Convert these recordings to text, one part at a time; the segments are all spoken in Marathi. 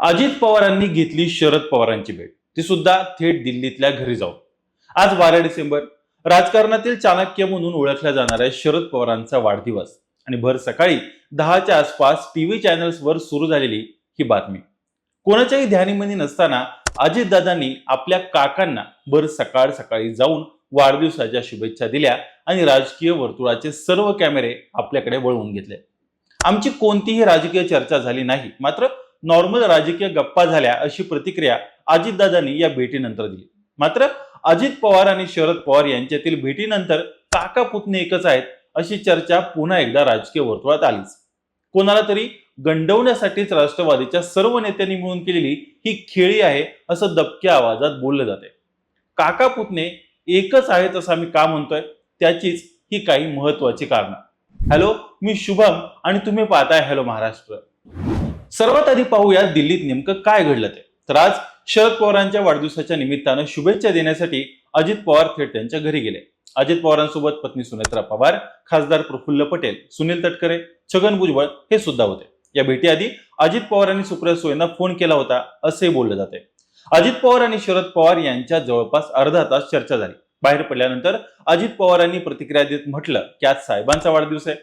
अजित पवारांनी घेतली शरद पवारांची भेट. ती सुद्धा थेट दिल्लीतल्या घरी जाऊन. आज बारा डिसेंबर राजकारणातील चाणक्य म्हणून ओळखल्या जाणाऱ्या शरद पवारांचा वाढदिवस आणि भर सकाळी दहाच्या आसपास टीव्ही चॅनल्सवर सुरू झालेली ही बातमी. कोणाच्याही ध्यानीमनी नसताना अजितदादांनी आपल्या काकांना भर सकाळ सकाळी जाऊन वाढदिवसाच्या शुभेच्छा दिल्या आणि राजकीय वर्तुळाचे सर्व कॅमेरे आपल्याकडे वळवून घेतले. आमची कोणतीही राजकीय चर्चा झाली नाही मात्र नॉर्मल राजकीय गप्पा झाल्या अशी प्रतिक्रिया अजितदादांनी या भेटीनंतर दिली. मात्र अजित पवार आणि शरद पवार यांच्यातील भेटीनंतर काका पुतणे एकच आहेत अशी चर्चा पुन्हा एकदा राजकीय वर्तुळात आलीच. कोणाला तरी गंडवण्यासाठीच राष्ट्रवादीच्या सर्व नेत्यांनी मिळून केलेली ही खेळी आहे असं दबक्या आवाजात बोललं जाते काका पुतणे एकच आहेत असं आम्ही का म्हणतोय? त्याचीच ही काही महत्वाची कारणं. हॅलो मी शुभम आणि तुम्ही पाहताय हॅलो महाराष्ट्र. सर्वात आधी पाहूया दिल्लीत नेमकं काय घडलं ते. तर आज शरद पवारांच्या वाढदिवसाच्या निमित्तानं शुभेच्छा देण्यासाठी अजित पवार थेट त्यांच्या घरी गेले. अजित पवारांसोबत पत्नी सुनेत्रा पवार खासदार प्रफुल्ल पटेल सुनील तटकरे छगन भुजबळ हे सुद्धा होते. या भेटीआधी अजित पवारांनी सुप्रिया सुळेंना फोन केला होता असे बोलले जाते अजित पवार आणि शरद पवार यांच्या जवळपास अर्धा तास चर्चा झाली. बाहेर पडल्यानंतर अजित पवारांनी प्रतिक्रिया देत म्हटलं की आज साहेबांचा वाढदिवस आहे.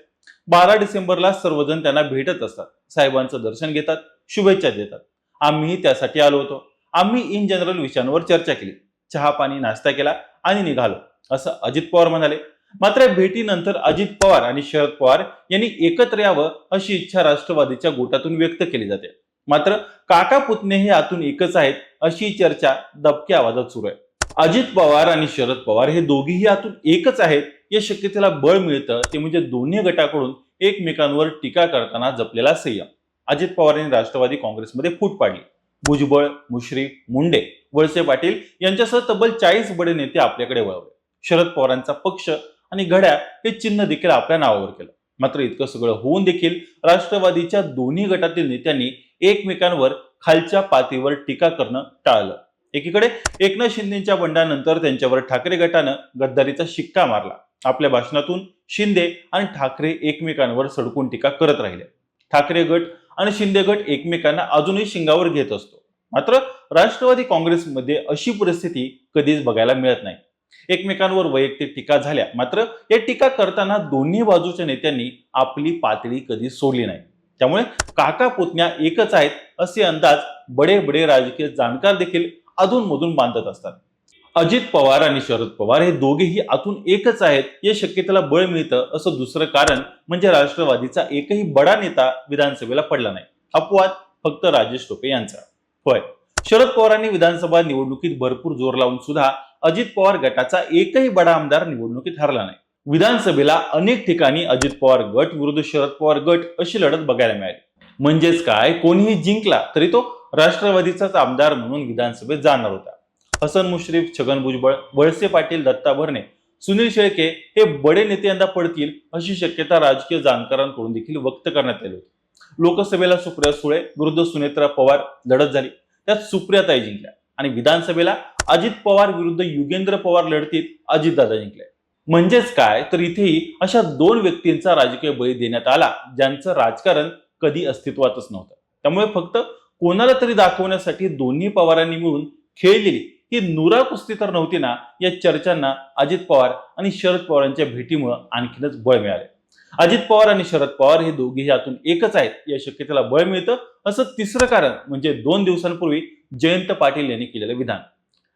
बारा डिसेंबरला सर्वजण त्यांना भेटत असतात. साहेबांचं दर्शन घेतात शुभेच्छा देतात. आम्हीही त्यासाठी आलो होतो. आम्ही इन जनरल विषयांवर चर्चा केली. चहा पाणी नाश्ता केला आणि निघालो असं अजित पवार म्हणाले. मात्र भेटीनंतर अजित पवार आणि शरद पवार यांनी एकत्र यावं अशी इच्छा राष्ट्रवादीच्या गोटातून व्यक्त केली जाते. मात्र काका पुतणे हे आतून एकच आहेत अशी चर्चा दबक्या आवाजात सुरू आहे. अजित पवार आणि शरद पवार हे दोघीही आतून एकच आहेत. या शक्यतेला बळ मिळतं. ते म्हणजे दोन्ही गटाकडून एकमेकांवर टीका करताना जपलेला संयम. अजित पवार यांनी राष्ट्रवादी काँग्रेसमध्ये फूट पाडली. भुजबळ मुश्रीफ मुंडे वळसे पाटील यांच्यासह तब्बल चाळीस बडे नेते आपल्याकडे वळवले. शरद पवारांचा पक्ष आणि घड्याळ हे चिन्ह देखील आपल्या नावावर केलं. मात्र इतकं सगळं होऊन देखील राष्ट्रवादीच्या दोन्ही गटातील नेत्यांनी एकमेकांवर खालच्या पातळीवर टीका करणं टाळलं. एकीकडे एकनाथ शिंदेच्या बंडानंतर त्यांच्यावर ठाकरे गटानं गद्दारीचा शिक्का मारला. आपल्या भाषणातून शिंदे आणि ठाकरे एकमेकांवर सडकून टीका करत राहिले. ठाकरे गट आणि शिंदे गट एकमेकांना अजूनही शिंगावर घेत असतो. मात्र राष्ट्रवादी काँग्रेसमध्ये अशी परिस्थिती कधीच बघायला मिळत नाही. एकमेकांवर वैयक्तिक टीका झाल्या. मात्र या टीका करताना दोन्ही बाजूच्या नेत्यांनी आपली पातळी कधी सोडली नाही. त्यामुळे काका पुतण्या एकच आहेत असे अंदाज बडे बडे राजकीय जाणकार देखील अधूनमधून बांधत असतात. अजित पवार आणि शरद पवार हे दोघेही आतून एकच आहेत या शक्यतेला बळ मिळतं असं दुसरं कारण म्हणजे राष्ट्रवादीचा एकही बडा नेता विधानसभेला पडला नाही. अपवाद फक्त राजेश टोपे यांचा. होय. शरद पवारांनी विधानसभा निवडणुकीत भरपूर जोर लावून सुद्धा अजित पवार गटाचा एकही बडा आमदार निवडणुकीत हरला नाही. विधानसभेला अनेक ठिकाणी अजित पवार गट विरुद्ध शरद पवार गट अशी लढत बघायला मिळाली. म्हणजेच काय? कोणीही जिंकला तरी तो राष्ट्रवादीचाच आमदार म्हणून विधानसभेत जाणार होता. हसन मुश्रीफ छगन भुजबळ वळसे पाटील दत्ता भरणे सुनील शेळके हे बडे नेते यंदा पडतील अशी शक्यता राजकीय जाणकारांकडून देखील व्यक्त करण्यात आली होती. लोकसभेला सुप्रिया सुळे विरुद्ध सुनेत्रा पवार लढत झाली. त्यात सुप्रियाताई जिंकल्या आणि विधानसभेला अजित पवार विरुद्ध युगेंद्र पवार लढतीत अजितदादा जिंकले. म्हणजेच काय? तर इथेही अशा दोन व्यक्तींचा राजकीय बळी देण्यात आला ज्यांचं राजकारण कधी अस्तित्वातच नव्हतं. त्यामुळे फक्त कोणाला तरी दाखवण्यासाठी दोन्ही पवारांनी मिळून खेळलेली ही नुरा कुस्ती तर नव्हती ना या चर्चांना अजित पवार आणि शरद पवारांच्या भेटीमुळे आणखीनच बळ मिळाले. अजित पवार आणि शरद पवार हे दोघेही यातून एकच आहेत या शक्यतेला बळ मिळतं. असं तिसरं कारण म्हणजे दोन दिवसांपूर्वी जयंत पाटील यांनी केलेलं विधान.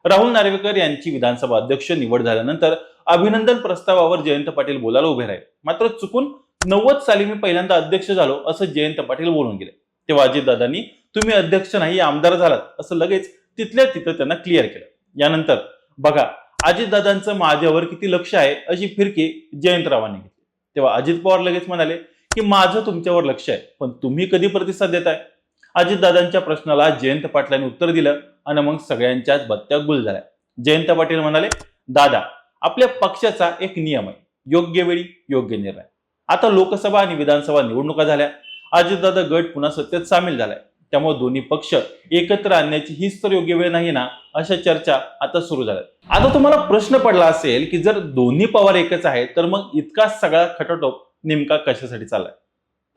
राहुल नार्वेकर यांची विधानसभा अध्यक्ष निवड झाल्यानंतर अभिनंदन प्रस्तावावर जयंत पाटील बोलायला उभे राहिले. मात्र चुकून नव्वद साली मी पहिल्यांदा अध्यक्ष झालो असं जयंत पाटील बोलून गेले. तेव्हा अजितदादांनी तुम्ही अध्यक्ष नाही आमदार झालात. असं लगेच तिथल्या तिथं त्यांना क्लिअर केलं. यानंतर बघा अजितदादांचं माझ्यावर किती लक्ष आहे? अशी फिरकी जयंतरावांनी घेतली. तेव्हा अजित पवार लगेच म्हणाले की माझं तुमच्यावर लक्ष आहे पण तुम्ही कधी प्रतिसाद देताय? अजितदादांच्या प्रश्नाला जयंत पाटलांनी उत्तर दिलं आणि मग सगळ्यांच्याच बत्त्या गुल झाल्या. जयंत पाटील म्हणाले दादा आपल्या पक्षाचा एक नियम आहे. योग्य वेळी योग्य निर्णय. आता लोकसभा आणि विधानसभा निवडणुका झाल्या. अजितदादा गट पुन्हा सत्तेत सामील झालाय. त्यामुळे दोन्ही पक्ष एकत्र आणण्याची हीच तर योग्य वेळ नाही ना अशा चर्चा आता सुरू झाल्या आता तुम्हाला प्रश्न पडला असेल की जर दोन्ही पवार एकच आहे तर मग इतका सगळा खटाटोप नेमका कशासाठी चाललाय?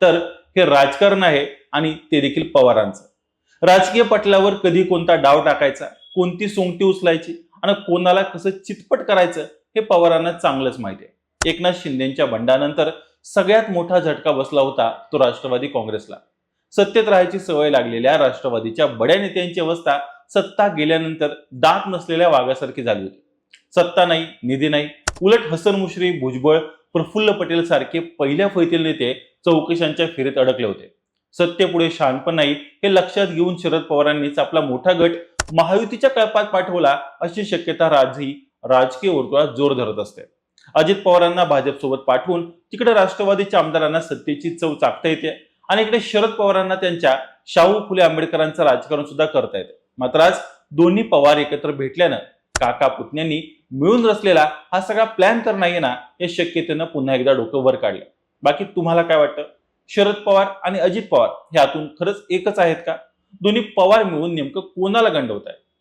तर हे राजकारण आहे आणि ते देखील पवारांचं. राजकीय पटलावर कधी कोणता डाव टाकायचा कोणती सोंगटी उचलायची आणि कोणाला कसं चितपट करायचं हे पवारांना चांगलंच माहिती आहे. एकनाथ शिंदेच्या बंडानंतर सगळ्यात मोठा झटका बसला होता तो राष्ट्रवादी काँग्रेसला. सत्तेत राहायची सवय लागलेल्या राष्ट्रवादीच्या बड्या नेत्यांची अवस्था सत्ता गेल्यानंतर दात नसलेल्या वाघासारखी झाली होती. सत्ता नाही निधी नाही उलट हसन मुश्रीफ भुजबळ प्रफुल्ल पटेल सारखे पहिल्या फैतील नेते चौकशांच्या फेरीत अडकले होते. सत्तेपुढे शहाणपण नाही हे लक्षात घेऊन शरद पवारांनीच आपला मोठा गट महायुतीच्या कळपात पाठवला अशी शक्यता राजही राजकीय वर्तुळात जोर धरत असते. अजित पवारांना भाजपसोबत पाठवून तिकडे राष्ट्रवादीच्या आमदारांना सत्तेची चव चाकता येते आणि इकडे शरद पवारांना त्यांच्या शाहू फुले आंबेडकरांचं राजकारण सुद्धा करता येते. मात्र आज दोन्ही पवार एकत्र भेटल्यानं काका पुतण्यांनी मिळून रचलेला हा सगळा प्लॅन तर नाही ना या शक्यतेनं पुन्हा एकदा डोकं वर काढलं. बाकी तुम्हाला काय वाटतं? शरद पवार आणि अजित पवार हे आतून खरंच एकच आहेत का? दोन्ही पवार मिळून नेमकं कोणाला गंडवत आहे